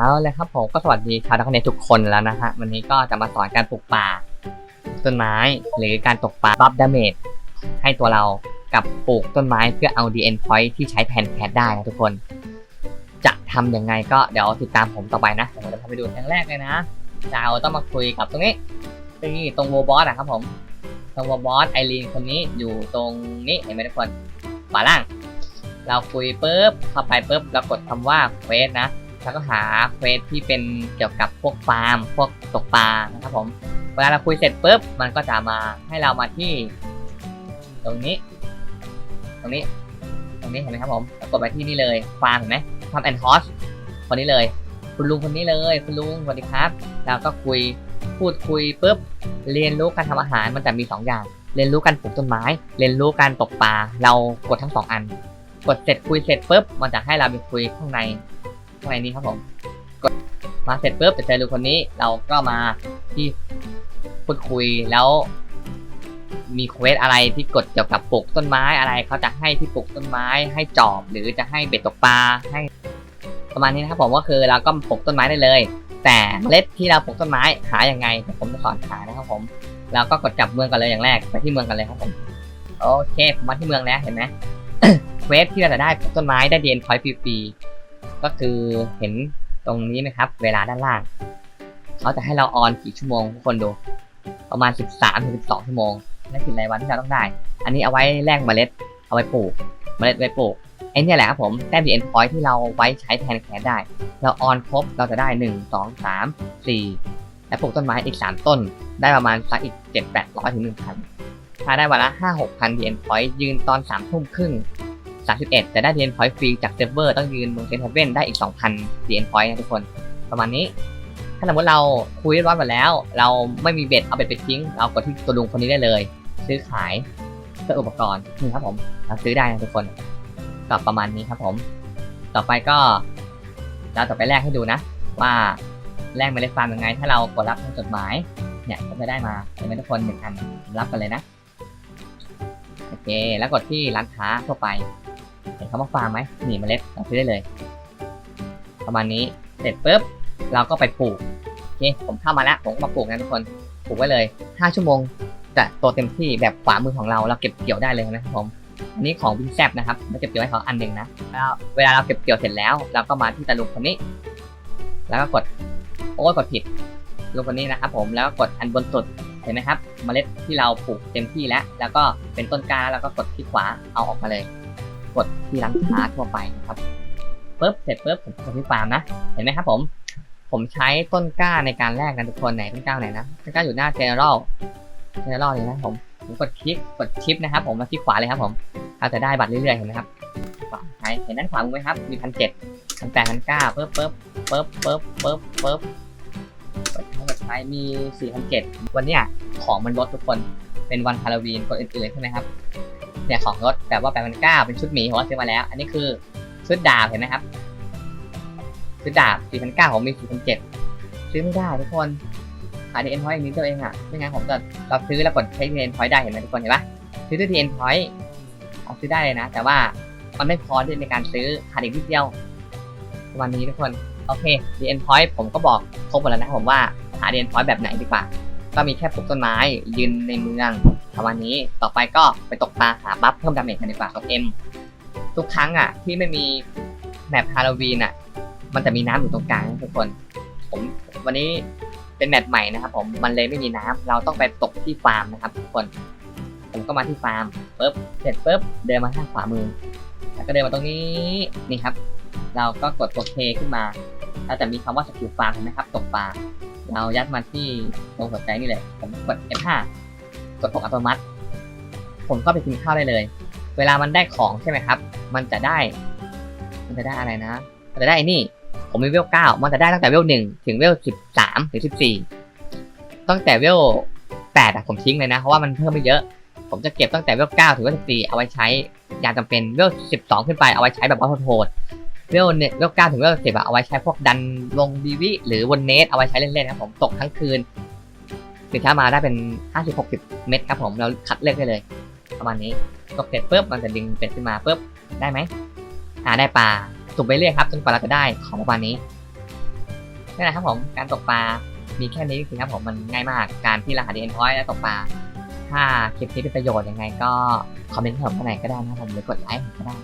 เอาเลยครับผมก็สวัสดีชาวนักเนทุกคนแล้วนะฮะวันนี้ก็จะมาสอนการปลูกป่า ต้นไม้หรือการตกปลาบัฟดาเมจให้ตัวเรากับปลูกต้นไม้เพื่อเอา DN point ที่ใช้แผ่นแคดได้นะทุกคน จะทำยังไงก็เดี๋ยวติดตามผมต่อไปนะเดี๋ยวผมจะพาไปดูอย่างแรกเลยนะเราต้องมาคุยกับตรงนี้ที่ตรงโวบอสอะครับผมตรงโวบอสไอรีนคนนี้อยู่ตรงนี้เห็นไหมทุกคนขวาล่าง เราคุยปุ๊บเข้าไปปุ๊บเรากดคำว่าเควสนะ แล้วก็หาเควสที่เป็นเกี่ยวกับพวกฟาร์ม พวกตกปลานะครับผมเวลาเราคุยเสร็จปุ๊บมันก็จะมาให้เรามาที่ ตรงนี้ ตรงนี้ ตรงนี้เห็นไหมครับผมกดไปที่นี่เลยฟาร์มเห็นไหมฟาร์มแอนด์ฮอสคนนี้เลย คุณลุงคนนี้เลย คุณลุงสวัสดีครับแล้วก็คุยพูดคุยปุ๊บเรียนรู้การทำอาหารมันจะมีสองอย่าง เรียนรู้การปลูกต้นไม้ เรียนรู้การตกปลาเรากดทั้งสองอัน กดเสร็จคุยเสร็จปุ๊บมันจะให้เราไปคุยข้างใน ข้างในนี้ครับผม กดมาเสร็จปุ๊บจะเจอลุงคนนี้ เราก็มาที่พูดคุยแล้ว มีเควสอะไรที่กดเกี่ยวกับปลูกต้นไม้อะไรเขาจะให้ที่ปลูกต้นไม้ ให้จอบหรือจะให้เบ็ดตกปลาให้ประมาณนี้นะครับผมก็คือเราก็ปลูกต้นไม้ได้เลย แต่เมล็ดที่เราปลูกต้นไม้หายังไงผมจะสอนหานะครับผมเราก็กดจับเมืองกันเลยอย่างแรกไปที่เมืองกันเลยครับผมโอเคผมมาที่เมืองแล้วเห็นไหมเควสที่เราจะได้ปลูกต้นไม้ได้เดียนพอยต์ฟรีๆ ก็คือเห็นตรงนี้ไหมครับ เวลาด้านล่าง เขาจะให้เราออนกี่ชั่วโมงทุกคนดู ประมาณ 13ถึง12 ชั่วโมงนั่นคือรายวันที่เราต้องได้ อันนี้เอาไว้แลกเมล็ด เอาไว้ปลูก เมล็ดไว้ปลูกไอ้นี่แหละครับผมแต้มดีเอ็นพอยที่เราไว้ใช้แทนแคสได้ เราออนครบเราจะได้ 1 2 3 4 และปลูกต้นไม้อีก 3 ต้น ได้ประมาณสักอีก 7 8 0 0ถึง1,000ถ้าได้วันละ5 6 0 0 DN point ยืนตอน3ทุ่มครึ่ง 31 แต่ได้ DN point ฟรีจากเซิร์ฟเวอร์ต้องยืนบนเซนเทเว่นได้อีก 2,000 DN point นะทุกคน ประมาณนี้ ถ้าสมมติเราคุยเรียบร้อยหมดแล้ว เราไม่มีเบ็ดเอาเบ็ดไปทิ้ง เรากดที่ตัวลุงคนนี้ได้เลย ซื้อขายเพื่ออุปกรณ์นี่ครับผมเราซื้อได้นะทุกคนก็ประมาณนี้ครับผม ต่อไปก็เราจะไปแลกให้ดูนะ ว่าแลกเมล็ดฟาร์มยังไง ถ้าเรากดรับทางจดหมายเนี่ยก็จะได้มาเป็นเมล็ดทุกคนหนึ่งอันรับกันเลยนะโอเค แล้วกดที่ร้านค้าทั่วไป เห็นคำว่าฟาร์มไหมนี่เมล็ดเราซื้อได้เลย ประมาณนี้เสร็จปุ๊บเราก็ไปปลูกโอเคผมเข้ามาแล้วผมก็มาปลูกนะทุกคนปลูกไว้เลย 5 ชั่วโมงจะโตเต็มที่แบบขวามือของเราเราเก็บเกี่ยวได้เลยนะครับผมอันนี้ของวิงแซบนะครับเราเก็บเกี่ยวให้เขาอันหนึ่งนะแล้วเวลาเราเก็บเกี่ยวเสร็จแล้ว เราก็มาที่ตาลุงคนนี้ แล้วก็กดโอ้ยกดผิดลุงคนนี้นะครับผมแล้วก็กดอันบนสุดเห็นไหมครับเมล็ดที่เราปลูกเต็มที่แล้ว แล้วก็เป็นต้นกล้าแล้วก็กดที่ขวาเอาออกมาเลย กดที่ร้านค้าทั่วไปนะครับปุ๊บเสร็จปุ๊บผมกดที่ฟาร์มนะเห็นไหมครับผมผมใช้ต้นกล้าในการแลกกันทุกคนไหนต้นกล้าไหนนะต้นกล้าอยู่หน้า general general เลยนะผมผมกดคลิกกดชิปนะครับผมมาที่ขวาเลยครับผมเราจะได้บัตรเรื่อยๆเห็นไหมครับขวาไหนเห็นด้านขวามือไหมครับมีพันเจ็ดพันแปดพันเก้าปึ๊บปึ๊บปึ๊บปึ๊บปึ๊บปึ๊บเปิดใช้เปิดใช้มีสี่พันเจ็ดวันเนี้ยของมันลดทุกคนเป็นวันฮาโลวีนคนอื่นๆใช่ไหมครับ เนี่ยของลดแบบว่าแปดพันเก้าเป็นชุดหมีผมซื้อมาแล้ว อันนี้คือชุดดาบเห็นไหมครับชุดดาบสี่พันเก้าผมมีสี่พันเจ็ดซื้อไม่ได้ทุกคนหาดีเอ็นพอยต์อย่างนี้ตัวเองอะไม่งั้นผมจะเราซื้อแล้วกดใช้ดีเอ็นพอยต์ได้เห็นไหมทุกคนเห็นปะซื้อด้วยดีเอ็นพอยต์เอาซื้อได้เลยนะ แต่ว่ามันไม่พอที่ในการซื้อขาดอีกนิดเดียวประมาณนี้ทุกคนโอเค DN point ผมก็บอกครบหมดแล้วนะผมว่าหา DN point แบบไหนดีกว่า ก็มีแค่ปลูกต้นไม้ยืนในเมือง ประมาณนี้ต่อไปก็ไปตกปลาหาบัฟเพิ่มดาเมจกันดีกว่ากับ M ทุกครั้งอะ ที่ไม่มีแมปฮาโลวีนอะ มันจะมีน้ำอยู่ตรงกลางทุกคน ผมวันนี้เป็นแมปใหม่นะครับผมมันเลยไม่มีน้ำเราต้องไปตกที่ฟาร์มนะครับทุกคน ผมก็มาที่ฟาร์มปุ๊บเสร็จปุ๊บเดินมาทางขวามือ แล้วก็เดินมาตรงนี้นี่ครับ เราก็กดตัวเคขึ้นมาเราจะมีคำว่าสกิลฟาร์มเห็นไหมครับ ตกปลาเรายัดมาที่ตรงหัวใจนี่เลยผมกด F5 กดตกอัตโนมัติ ผมก็ไปกินข้าวได้เลย เวลามันได้ของใช่ไหมครับ มันจะได้ มันจะได้อะไรนะ มันจะได้นี่ ผมมีเวลเก้ามันจะได้ตั้งแต่เวลหนึ่งถึงเวลสิบสามถึงสิบสี่ตั้งแต่เวลแปดอะผมทิ้งเลยนะ เพราะว่ามันเพิ่มไม่เยอะ ผมจะเก็บตั้งแต่เวล9ถึงเวล14เอาไว้ใช้ยามจำเป็นเวล12ขึ้นไปเอาไว้ใช้แบบว่าโหดเวลเนี่ยเวล9ถึงเวล10อะเอาไว้ใช้พวกดันลงดีวิหรือวนเนสเอาไว้ใช้เล่นๆครับผมตกทั้งคืน ตื่นเช้ามาได้เป็น 50-60 เม็ดครับผมเราคัดเลือกได้เลยประมาณนี้กดเสร็จปุ๊บมันจะดึงเป็ดขึ้นมาปุ๊บได้ไหมอ่าได้ปลาสุ่มไปเรื่อยครับจนกว่าเราจะได้ของประมาณนี้นี่นแหละครับผมการตกปลา มีแค่นี้จริงๆครับผมมันง่ายมากการที่เราหา DN point และตกปลาถ้าคลิปนี้เป็นประโยชน์ยังไงก็คอมเมนต์เพิ่มข้างในก็ได้นะครับผมหรือกดไลค์ผมก็ได้